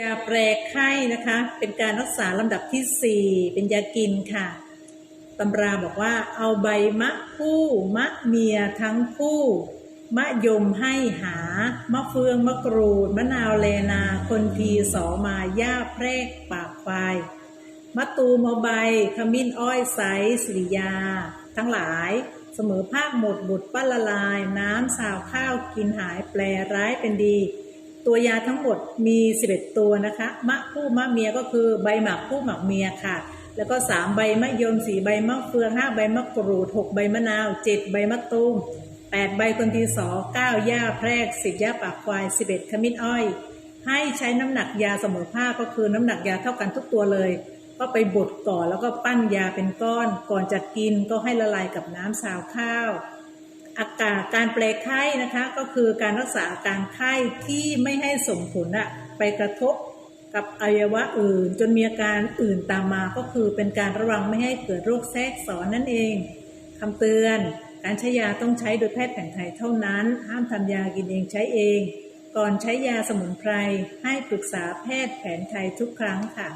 ยาแปรไข้นะคะ เป็นการรักษาลำดับที่ 4 เป็นยากินค่ะตำราบอกว่าเอาใบมะคู่ มะเมียทั้งคู่ มะยมให้หา มะเฟืองมะกรูด มะนาวเลนา คนทีสอมาย่าแพรกปากควายมะตูมเอาใบขมิ้นอ้อยใสสิริยา ทั้งหลายเสมอภาคหมดบุตรปั้นละลาย น้ำสาวข้าวกินหายแปลร้ายเป็นดี ตัวยาทั้งหมดมี 11 ตัวนะคะมะคู่มะเมียก็คือใบหมักคู่หมักเมียค่ะ แล้วก็ 3 ใบมะยม4ใบมะเฟือง 5 ใบมะกรูด 6 ใบมะนาว 7 ใบมะตูม 8 ใบคนทีสอ9ย่าแพรก 10ย่าปากควาย 11 ขมิ้นอ้อย ให้ใช้น้ำหนักยาเสมอภาคก็คือน้ำหนักยาเท่ากันทุกตัวเลย ก็ไปบดก่อนแล้วก็ปั้นยาเป็นก้อน ก่อนจะกินก็ให้ละลายกับน้ำสาวข้าว อากาศการแปลไข้นะคะก็คือการรักษาอาการไข้ที่ไม่ให้ส่งผลอะไปกระทบกับอวัยวะอื่น จนมีอาการอื่นตามมาก็คือเป็นการระวังไม่ให้เกิดโรคแทรกซ้อนนั่นเองคำเตือน การใช้ยาต้องใช้โดยแพทย์แผนไทยเท่านั้น ห้ามทำยากินเองใช้เอง ก่อนใช้ยาสมุนไพรให้ปรึกษาแพทย์แผนไทยทุกครั้งค่ะ